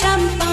champagne.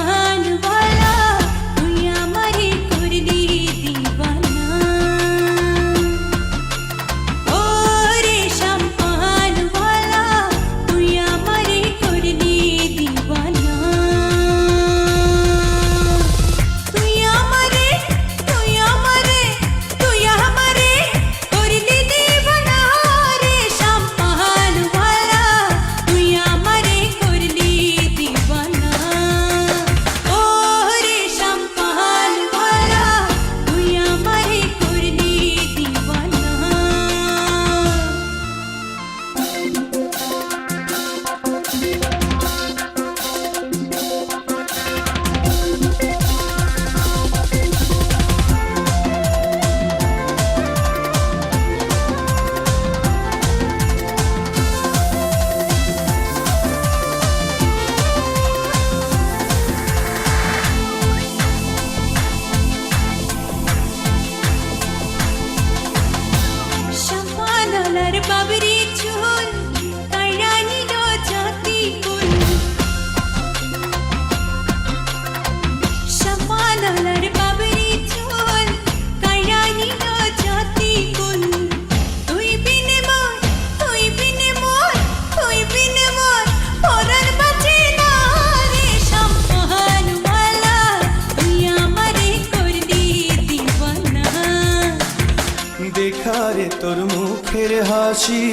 দেখারে তোর মুখের হাসি,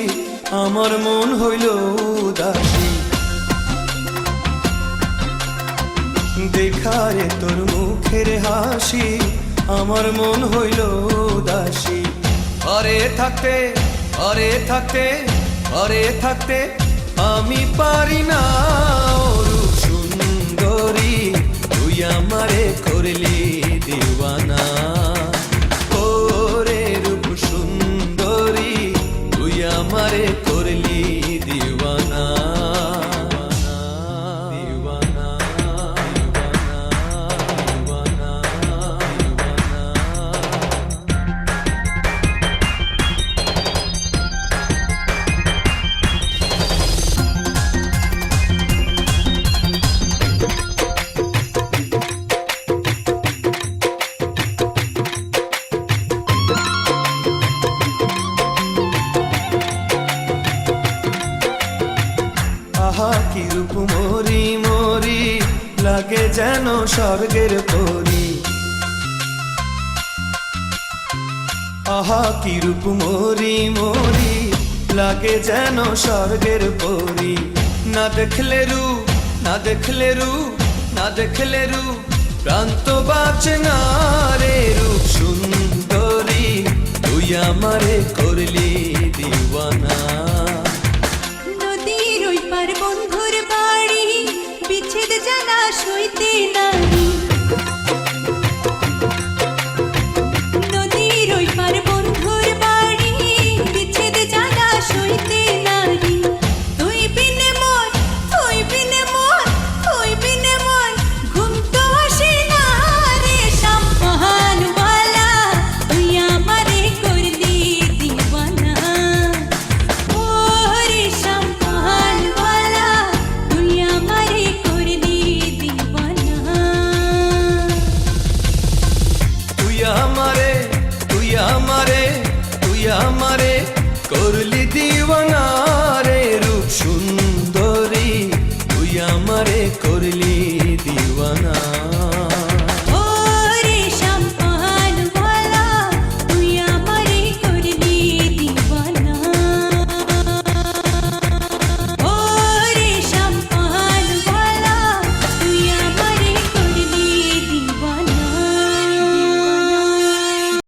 আমার মন হইল উদাসী। দেখারে তোর মুখের হাসি, আমার মন হইল উদাসী। ঘরে থাকতে ঘরে থাকতে ঘরে থাকতে আমি পারি না। আহা কি রূপ মরি মরি লাগে যেন স্বর্গের পরি। আহা কি রূপ মরি মরি লাগে যেন স্বর্গের পরি। না দেখলে রূপ না দেখলে রূপ না দেখলে রূপ প্রান্ত বাঁচে রে রূপ সুন্দরী, তুই আমারে করলি জানা সইতে নারী করলি দিওয়ানা রে রূপ সুন্দরী তুই আমারে করলি